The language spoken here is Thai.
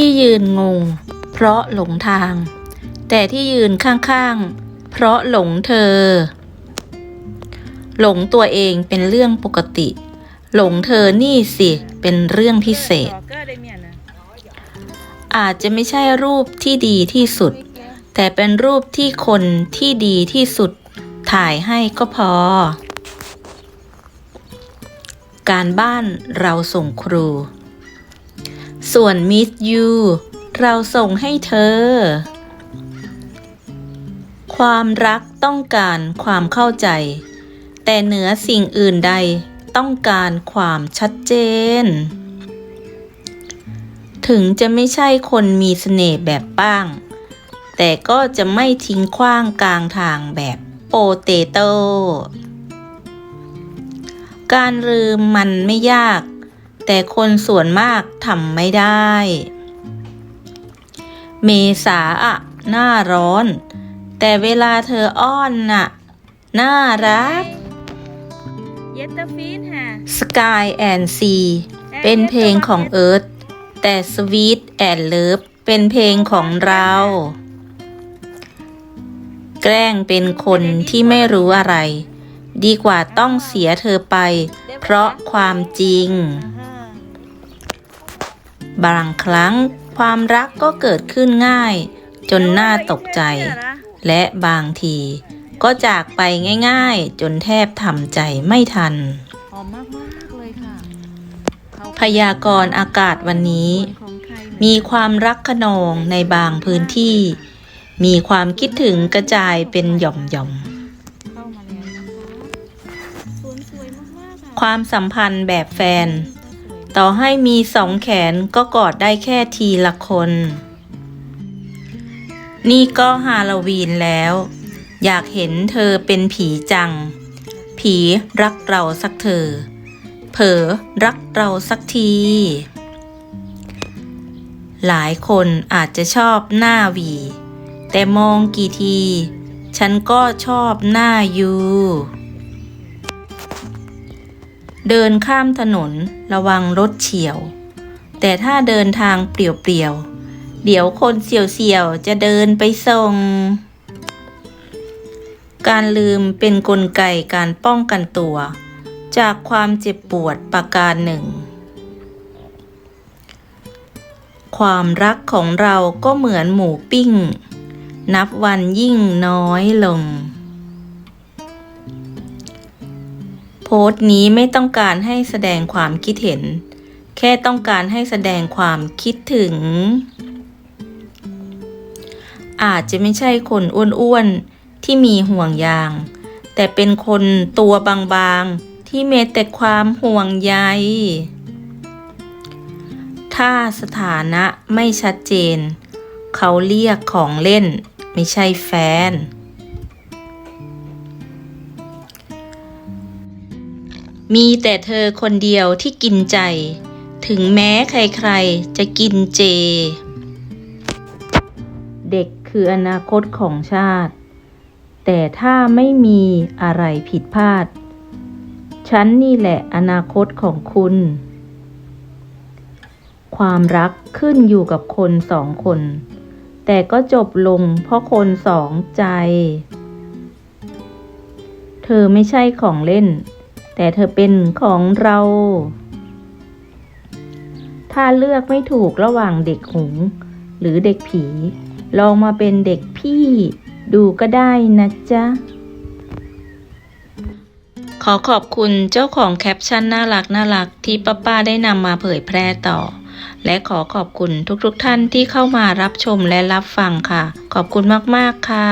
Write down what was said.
ที่ยืนงง เพราะหลงทาง แต่ที่ยืนข้างๆ เพราะหลงเธอ หลงตัวเองเป็นเรื่องปกติ หลงเธอนี่สิเป็นเรื่องพิเศษ อาจจะไม่ใช่รูปที่ดีที่สุด แต่เป็นรูปที่คนที่ดีที่สุด ถ่ายให้ก็พอ การบ้านเราส่งครู ส่วนมิสยูเราส่งให้เธอ ความรักต้องการความเข้าใจ แต่เหนือสิ่งอื่นใดต้องการความชัดเจน ถึงจะไม่ใช่คนมีเสน่ห์แบบป้าง แต่ก็จะไม่ทิ้งขว้างกลางทางแบบโปเตโต้การลืมมันไม่ยาก แต่คนส่วนมากทำไม่ได้ เมษาอะหน้าร้อน แต่เวลาเธออ้อนน่ะ น่ารักเยตเตอร์ฟีนฮะ Sky and Sea เป็นเพลงของเอิร์ธแต่ Sweet and Love เป็นเพลงของเรา แกล้งเป็นคนที่ไม่รู้อะไร ดีกว่าต้องเสียเธอไป เพราะความจริง บางครั้งความรักก็เกิดขึ้นง่าย จนน่าตกใจ และบางที ก็จากไปง่าย ๆ จนแทบทำใจไม่ทันหอมมากมากๆเลยค่ะเขาพยากรณ์อากาศวันนี้ของใครเหอนมีความรักขนองในบางพื้นที่ มีความคิดถึงกระจายเป็นหย่อมเข้ามาแล้วนะคะสวยสวยมากมากๆค่ะๆความสัมพันธ์แบบแฟนสวย ต่อให้มีสองแขนก็กอดได้แค่ทีละคน นี่ก็ฮาโลวีนแล้ว อยากเห็นเธอเป็นผีจัง ผีรักเราสักเธอ เผลอรักเราสักที หลายคนอาจจะชอบหน้าวี แต่มองกี่ที ฉันก็ชอบหน้ายู เดินข้ามถนนระวังรถเฉียว แต่ถ้าเดินทางเปลี่ยวๆ เดี๋ยวคนเสี่ยวๆ จะเดินไปส่ง การลืมเป็นนกลไกการป้องกันตัว จากความเจ็บปวดประการหนึ่ง ความรักของเราก็เหมือนหมูปิ้ง นับวันยิ่งน้อยลง โพสต์นี้ไม่ต้องการให้แสดงความคิดเห็น แค่ต้องการให้แสดงความคิดถึง อาจจะไม่ใช่คนอ้วนๆ ที่มีห่วงยาง แต่เป็นคนตัวบางๆ ที่เมีแต่ความห่วงใย ถ้าสถานะไม่ชัดเจน เขาเรียกของเล่นไม่ใช่แฟน มีแต่เธอคนเดียวที่กินใจ ถึงแม้ใครๆ จะกินเจ เด็กคืออนาคตของชาติ แต่ถ้าไม่มีอะไรผิดพลาด ฉันนี่แหละอนาคตของคุณ ความรักขึ้นอยู่กับคนสองคน แต่ก็จบลงเพราะคนสองใจ เธอไม่ใช่ของเล่น แต่เธอเป็นของเรา ถ้าเลือกไม่ถูกระหว่างเด็กหงส์หรือเด็กผี ลองมาเป็นเด็กพี่ดูก็ได้นะจ๊ะ ขอขอบคุณเจ้าของแคปชั่นน่ารักน่ารักที่ป้าป้าได้นำมาเผยแพร่ต่อ และขอขอบคุณทุกๆทท่านที่เข้ามารับชมและรับฟังค่ะ ขอบคุณมากๆค่ะ